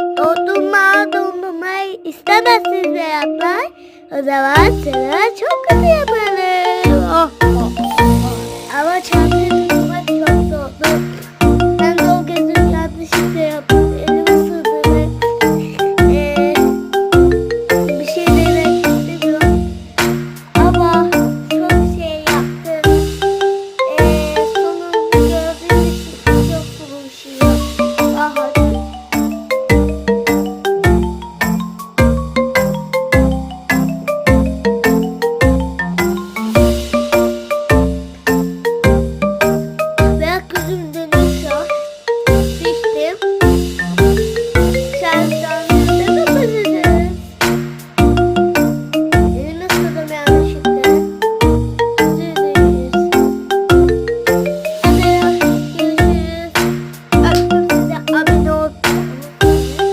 Dondurma dondurmayı istemezsiniz beyazlar. O zaman sıra çok kötü yapalım. Oh, oh, oh. Ama çantayı tutmak çok zordu. Ben de o gözüm yanlışlıkla yaptım.